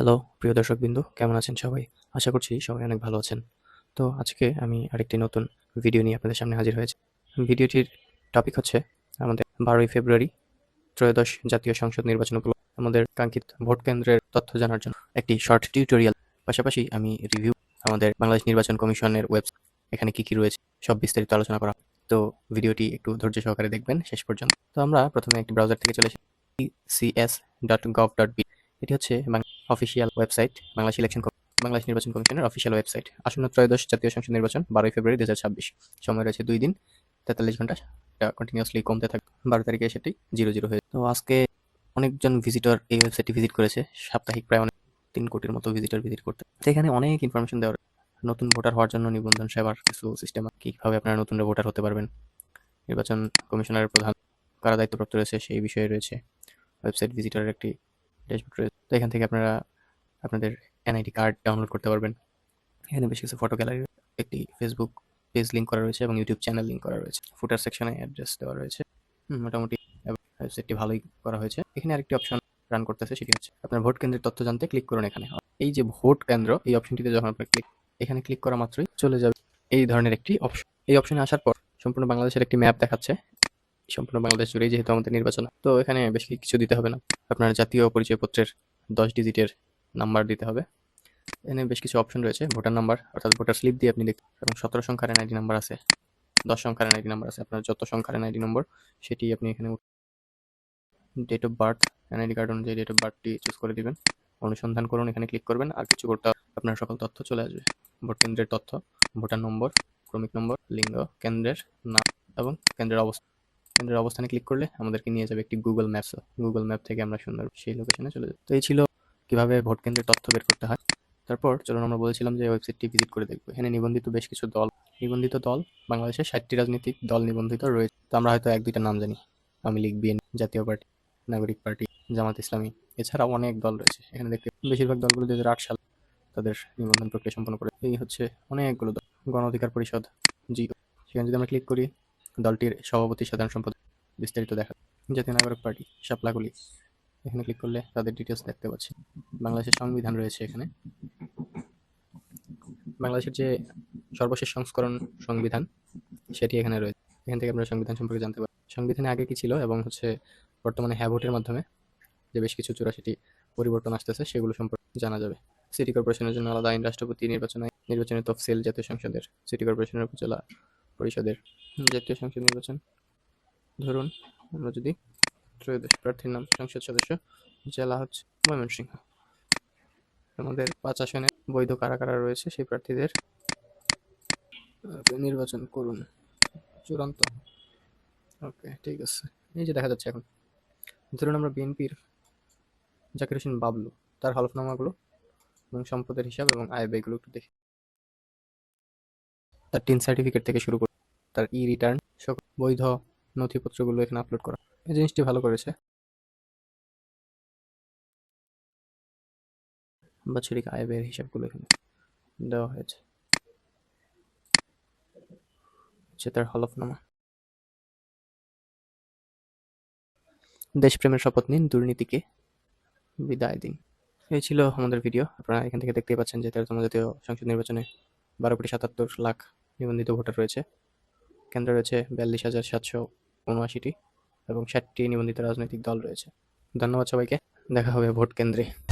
Hello প্রিয় দর্শকবৃন্দু, কেমন আছেন সবাই? আশা করছি সবাই অনেক ভালো আছেন। তো আজকে আমি আরেকটি নতুন ভিডিও নিয়ে আপনাদের সামনে হাজির হয়েছি। ভিডিওটির টপিক হচ্ছে আমাদের বারোই ফেব্রুয়ারি, ত্রয়োদশ জাতীয় সংসদ নির্বাচন উপলক্ষে আমাদের কাঙ্ক্ষিত ভোট কেন্দ্রের তথ্য জানার জন্য একটি শর্ট টিউটোরিয়াল পাশাপাশি আমি রিভিউ আমাদের বাংলাদেশ নির্বাচন কমিশনের ওয়েবসাইট এখানে কি কি রয়েছে, সব বিস্তারিত আলোচনা করা। তো ভিডিওটি একটু ধৈর্য সহকারে দেখবেন শেষ পর্যন্ত। তো আমরা প্রথমে একটি ব্রাউজার থেকে চলে এসেছি CS dot gov dot B এটি হচ্ছে official website Bangladesh election Bangladesh নির্বাচন কমিশনের অফিসিয়াল ওয়েবসাইট আসন্ন ত্রয়োদশ জাতীয় সংসদ নির্বাচন, বারোই ফেব্রুয়ারি দু হাজার ছাব্বিশ। সময় রয়েছে দুই দিন, তেতাল্লিশ ঘণ্টা। এটা কন্টিনিউয়াসলি কমতে থাকবে বারো তারিখে সেটি জিরো জিরো হয়ে তো আজকে অনেকজন ভিজিটর এই ওয়েবসাইটটি ভিজিট করেছে। সাপ্তাহিক প্রায় অনেক তিন কোটির মতো ভিজিটর ভিজিট করতে তো এখানে অনেক ইনফরমেশন দেওয়া রয়েছে। নতুন ভোটার হওয়ার জন্য নিবন্ধন সেবার কিছু সিস্টেম কীভাবে আপনারা নতুন ভোটার হতে পারবেন। নির্বাচন কমিশনারের প্রধান কারা দায়িত্বপ্রাপ্ত রয়েছে, সেই বিষয়ে রয়েছে। ওয়েবসাইট ভিজিটরের একটি ড্যাশবোর্ড রয়েছে। তো এখান থেকে আপনারা আপনাদের এনআইডি কার্ড ডাউনলোড করতে পারবেন। এখানে বেশ কিছু ফটো গ্যালারি একটি ফেসবুক পেজ লিঙ্ক করা রয়েছে এবং ইউটিউব চ্যানেল লিঙ্ক করা রয়েছে। ফুটার সেকশনে অ্যাড্রেস দেওয়া রয়েছে। মোটামুটি ওয়েবসাইটটি ভালোই করা হয়েছে। এখানে আরেকটি অপশন রান করতেছে, সেটি হচ্ছে আপনার ভোট কেন্দ্রের তথ্য জানতে ক্লিক করুন এখানে। এই যে ভোট কেন্দ্র, এই অপশনটিতে যখন আপনার ক্লিক এখানে ক্লিক করা মাত্রই চলে যাবে। এই ধরনের একটি অপশন এই অপশনে আসার পর সম্পূর্ণ বাংলাদেশের একটি ম্যাপ দেখাচ্ছে। সম্পূর্ণ বাংলাদেশ জুড়েই যেহেতু আমাদের নির্বাচন, তো এখানে বেশ কিছু দিতে হবে না। আপনার জাতীয় পরিচয়পত্রের দশ ডিজিটের নাম্বার দিতে হবে। এখানে বেশ কিছু অপশন রয়েছে ভোটার নাম্বার অর্থাৎ ভোটার স্লিপ দিয়ে আপনি দেখতে এবং সতেরো সংখ্যার এনআইডি নাম্বার আছে, দশ সংখ্যার এনআইডি নাম্বার আছে, আপনার যত সংখ্যার এনআইডি নম্বর সেটি আপনি এখানে date of birth NID card অনুযায়ী ডেট অফ বার্থটি চুজ করে দিবেন। অনুসন্ধান করুন, এখানে ক্লিক করবেন, আর কিছু করতে আপনার সকল তথ্য চলে আসবে। ভোট কেন্দ্রের তথ্য, ভোটার নম্বর, ক্রমিক নম্বর, লিঙ্গ, কেন্দ্রের নাম, এবং কেন্দ্রের অবস্থান কেন্দ্রের অবস্থানে ক্লিক করলে আমাদেরকে নিয়ে যাবে একটি গুগল ম্যাপস গুগল ম্যাপ থেকে আমরা সুন্দর সেই লোকেশনে চলে যাব। তো এই ছিল কীভাবে ভোট কেন্দ্রের তথ্য বের করতে হয়। তারপর চলুন আমরা বলেছিলাম যে ওয়েবসাইটটি ভিজিট করে দেখব। এখানে নিবন্ধিত বেশ কিছু দল। নিবন্ধিত দল বাংলাদেশের ষাটটি রাজনৈতিক দল নিবন্ধিত রয়েছে। তো আমরা হয়তো এক দুইটা নাম জানি। Awami League, BNP, Jatiya party, Nagorik party, Jamaat Islami, এছাড়াও অনেক দল রয়েছে। এখানে দেখতে বেশিরভাগ দলগুলো দু হাজার আট সাল তাদের নিবন্ধন প্রক্রিয়া সম্পন্ন করে এই হচ্ছে অনেকগুলো দল। গণ অধিকার পরিষদ জি সেখানে যদি আমরা ক্লিক করি দলটির সভাপতি সাধারণ সম্পাদক বিস্তারিত দেখা জাতীয় নাগরিক পার্টি শাপলাগুলি। এখানে ক্লিক করলে তাদের ডিটেলস দেখতে পাচ্ছি বাংলাদেশের সংবিধান রয়েছে এখানে। বাংলাদেশের যে সর্বশেষ সংস্করণ সংবিধান, সেটি এখানে রয়েছে। এখান থেকে আমরা সংবিধান সম্পর্কে জানতে পারি সংবিধানে আগে কি ছিল এবং হচ্ছে বর্তমানে হ্যাঁ ভোটের মাধ্যমে যে বেশ কিছু চুরাশিটি পরিবর্তন আসতেছে, সেগুলো সম্পর্কে জানা যাবে। সিটি কর্পোরেশনের জন্য আলাদা আইন, রাষ্ট্রপতি নির্বাচন নির্বাচনের তফসিল জাতীয় সংসদের সিটি কর্পোরেশনের উপজেলা পরিষদের জাতীয় সংসদ নির্বাচন। ধরুন, আমরা যদি ত্রয়োদশ প্রার্থীর নাম সংসদ সদস্য জেলা হচ্ছে ময়মনসিংহ। আমাদের পাঁচ আসনে বৈধ কারা কারা রয়েছে সেই প্রার্থীদের নির্বাচন করুন। চূড়ান্ত। ওকে, ঠিক আছে। এই যে দেখা যাচ্ছে এখন। ধরুন আমরা বিএনপির জাকির হোসেন বাবলু, তার হলফনামাগুলো এবং সম্পদের হিসাব এবং আয় ব্যয়গুলো একটু দেখি। তার টিন সার্টিফিকেট থেকে শুরু তার ই রিটার্ন সকল বৈধ নথিপত্রগুলো এখানে আপলোড করা। এই জিনিসটি ভালো করেছে। বাৎসরিক আয় ব্যয়ের হিসাবগুলো এখানে দেওয়া হয়েছে। তার হলফনামা। দেশপ্রেমের শপথ নিন, দুর্নীতিকে বিদায় দিন। এই ছিল আমাদের ভিডিও আপনারা এখান থেকে দেখতেই পাচ্ছেন যে তেরোতম জাতীয় সংসদ নির্বাচনে বারো কোটি সাতাত্তর লাখ নিবন্ধিত ভোটার রয়েছে। কেন্দ্র রয়েছে বিয়াল্লিশ হাজার সাতশো উনআশিটি এবং ষাটটি নিবন্ধিত রাজনৈতিক দল রয়েছে। ধন্যবাদ সবাইকে। দেখা হবে ভোট কেন্দ্রে।